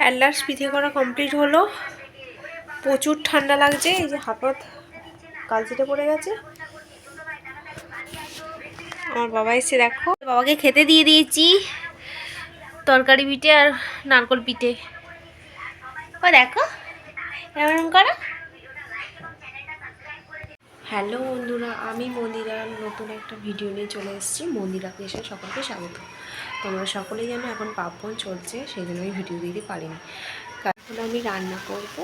অ্যালার্স পিঠে করা কমপ্লিট হলো। প্রচুর ঠান্ডা লাগছে, এই যে হাফাত কালচিটে পড়ে গেছে। আমার বাবা এসে দেখো। বাবাকে খেতে দিয়ে দিয়েছি তরকারি পিঠে আর নারকল পিঠে। ও দেখো, এরকম করো। হ্যালো বন্ধুরা, আমি মন্দিরার নতুন একটা ভিডিও নিয়ে চলে এসেছি। মন্দিরাকে এসে সকলকে স্বাগত। তোমরা সকলেই জানো এখন পার্বণ চলছে সেই জন্য আমি ভিডিও দিতে পারিনি। কারণ আমি রান্না করব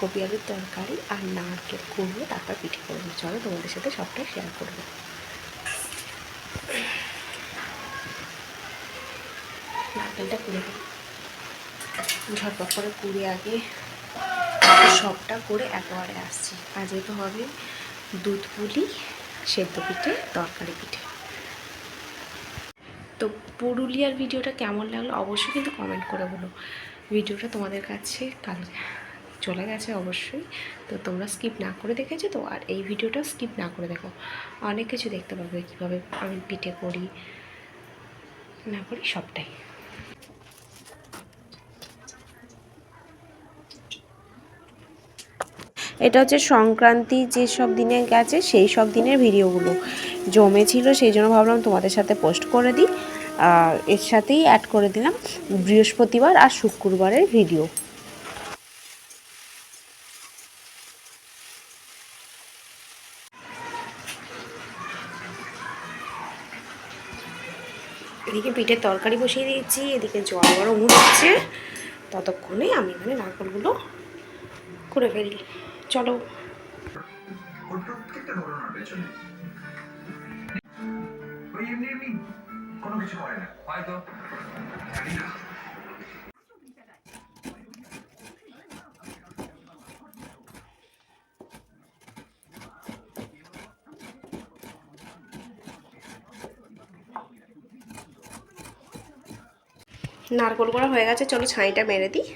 কপি আলুর তরকারি আর নারকেল করব তারপর পিঠে করব চলো তোমাদের সাথে সবটা শেয়ার করব। নারকেলটা কুড়ে ঝটপট করে কুড়ে আগে সবটা করে একেবারে আসছি। আর যেহেতু হবে দুধ পুলি, সেদ্ধ পিঠে, তরকারি পিঠে। তো পুরুলিয়ার ভিডিওটা কেমন লাগল অবশ্যই কিন্তু কমেন্ট করে বলো। ভিডিওটা তোমাদের কাছে কাল চলে গেছে অবশ্যই। তো তোমরা স্কিপ না করে দেখেছ তো? আর এই ভিডিওটা স্কিপ না করে দেখো। অনেক কিছু দেখতে পাবে কীভাবে আমি পিঠে করি, না করি সবটাই। এটা হচ্ছে সংক্রান্তি যেসব দিনে গেছে, সেই সব দিনের ভিডিওগুলো। জমেছিল সেই জন্য ভাবলাম তোমাদের সাথে পোস্ট করে দিই। এর সাথেই অ্যাড করে দিলাম বৃহস্পতিবার আর শুক্রবারের ভিডিও এদিকে পিঠের তরকারি বসিয়ে দিয়েছি, এদিকে জল গরম হচ্ছে। ততক্ষণে আমি এখানে নারকলগুলো করে ফেলি। চলো। নারকল করা হয়ে গেছে চলো ছাইটা মেরে দিই।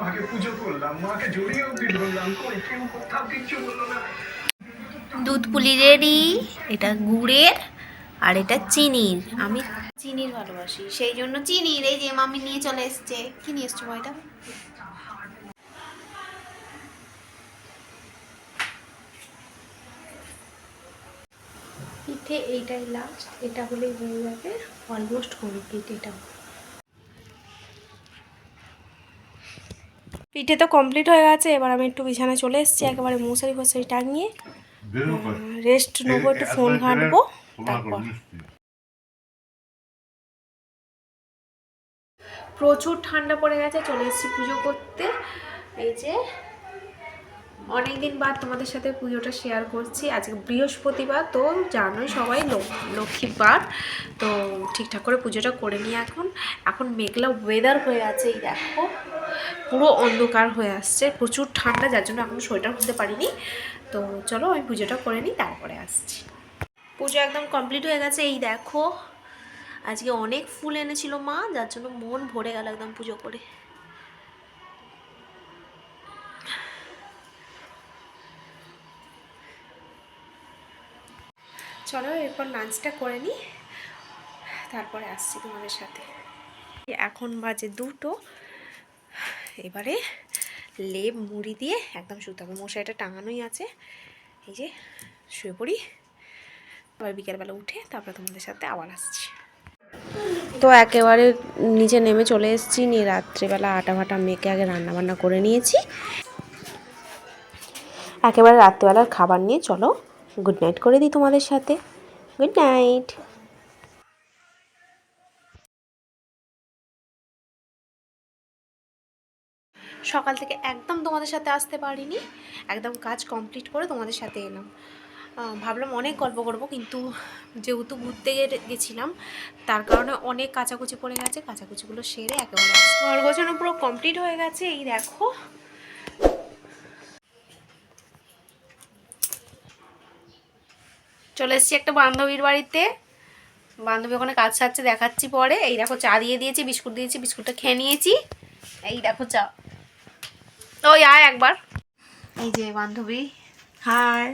মাকে পুজো করলাম মাকে জড়িয়ে অব্দি ধরলাম কই কেউ কোথাও কিচ্ছু বলল না। দুধ পুলি রেডি এটা গুড়ের আর এটা চিনির। আমি চিনির ভালোবাসি সেই জন্য চিনির এই যে মামি নিয়ে চলে এসছে। কি নিয়ে এসছো এটা পিঠে এইটাই লাস্ট এটা হলেই হয়ে যাবে অলমোস্ট কমপ্লিট এটা। পিঠে তো কমপ্লিট হয়ে গেছে এবার আমি একটু বিছানায় চলে এসেছি একেবারে মশারি ফসারি টাঙিয়ে রেস্ট নেব একটু ফোন ঘাঁটবো তারপর। প্রচুর ঠান্ডা পড়ে গেছে চলে এসেছি পুজো করতে। এই যে অনেকদিন বাদ তোমাদের সাথে পুজোটা শেয়ার করছি আজকে বৃহস্পতিবার তো জানোই সবাই লক- লক্ষ্মীবার তো ঠিকঠাক করে পুজোটা করে নিই এখন। এখন মেঘলা ওয়েদার হয়ে আছে এই দেখো। পুরো অন্ধকার হয়ে আসছে, প্রচুর ঠান্ডা, যার জন্য এখনও সোয়েটার খুলতে পারিনি। তো চলো, আমি পুজোটা করে নিই, তারপরে আসছি। পুজো একদম কমপ্লিট হয়ে গেছে, এই দেখো। আজকে অনেক ফুল এনেছিল মা, যার জন্য মন ভরে গেল একদম পুজো করে। চলো, এরপর লাঞ্চটা করে নিই, তারপরে আসছি তোমাদের সাথে। এখন বাজে দুটো। এবারে লেপ মুড়ি দিয়ে একদম শুতে হবে। মশারিটা টাঙানোই আছে। এই যে শুয়ে পড়ি। আবার বিকেলবেলা উঠে তারপরে তোমাদের সাথে আবার আসছি। তো একেবারে নিচে নেমে চলে এসেছি। নিয়ে রাত্রিবেলা আটা ভাটা মেখে আগে রান্না বান্না করে নিয়েছি। একেবারে রাত্রিবেলার খাবার নিয়ে চলো। গুড নাইট করে দিই তোমাদের সাথে। গুড নাইট সকাল থেকে একদম তোমাদের সাথে আসতে পারিনি। একদম কাজ কমপ্লিট করে তোমাদের সাথে এলাম। ভাবলাম অনেক গল্প করব, কিন্তু যেহেতু ঘুরতে গেছিলাম, তার কারণে অনেক কাচাকুচি পড়ে গেছে। কাচাকুচিগুলো সেরে একেবারে। ঘর গোছানো পুরো কমপ্লিট হয়ে গেছে। এই দেখো। চলে এসেছি একটা বান্ধবীর বাড়িতে। বান্ধবী ওখানে কাজ সারছে, দেখাচ্ছি পরে। এই দেখো চা দিয়ে দিয়েছি, বিস্কুট দিয়েছি, বিস্কুটটা খেয়ে নিয়েছি। এই দেখো চা। ওই আয় একবার। এই যে বান্ধবী হাই।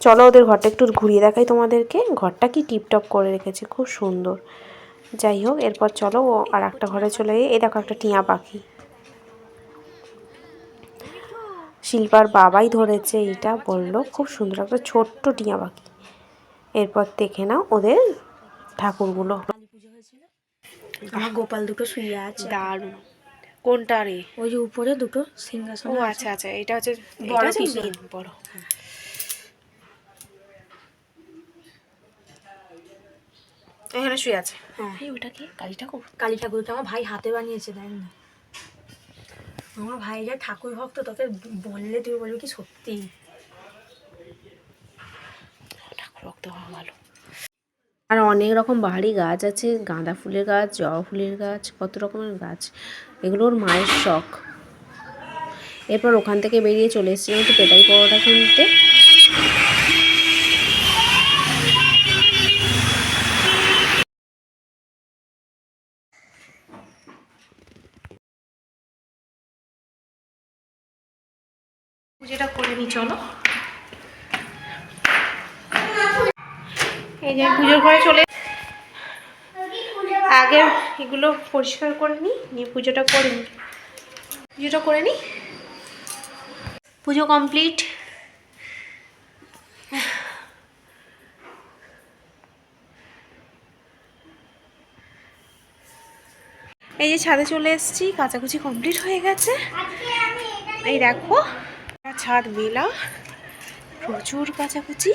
চলো ওদের ঘরটা একটু ঘুরিয়ে দেখাই তোমাদেরকে। ঘরটা কি টিপটপ করে রেখেছে খুব সুন্দর। যাই হোক এরপর চলো ও আর একটা ঘরে চলে গিয়ে এই দেখো একটা টিয়া পাখি। শিল্পার বাবাই ধরেছে এইটা বলল খুব সুন্দর একটা ছোট্ট টিয়া পাখি। এরপর দেখে নাও ওদের ঠাকুরগুলো। কালী পুজো হয়েছিল আমার গোপাল দুটো শুয়ে আছে। দারুণ। কোনটা রে? ওই যে উপরে দুটো সিংহাসন ও আচ্ছা আচ্ছা এটা হচ্ছে বড় piece বড়। এখানে শুয়ে আছে। হ্যাঁ। এই ওটা কি? কালী ঠাকুর? কালী ঠাকুরটা আমার ভাই হাতে বানিয়েছে দেখ না। আমার ভাই যা ঠাকুর ভক্ত তোকে বললে তুই বলবি কি সত্যি? ঠাকুর ভক্ত হওয়া ভালো। আর অনেক রকম বাহারি গাছ আছে, গাঁদা ফুলের গাছ, জবা ফুলের গাছ, কত রকমের গাছ। এগুলো ওর মায়ের শখ। এরপর ওখান থেকে বেরিয়ে চলে এসেছিলাম একটু পেটাই পরোটা কিনতে। পুজোটা করে নি, চলো। এই যে পুজোর ঘরে চলে আগে এগুলো পরিষ্কার করে নিই নিয়ে পুজোটা করে নিই পুজোটা করে নিই পুজো কমপ্লিট। এই যে ছাদে চলে এসেছি, কাচাকুচি কমপ্লিট হয়ে গেছে। এই দেখো, ছাদ মেলা, প্রচুর কাচাকুচি।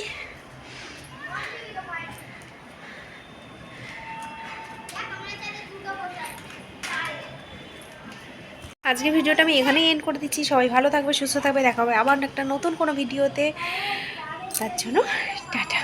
আজকে ভিডিওটা আমি এখানেই এন্ড করে দিচ্ছি। সবাই ভালো থাকবে, সুস্থ থাকবে দেখাবে আবার একটা নতুন কোনো ভিডিওতে। তার জন্য টাটা।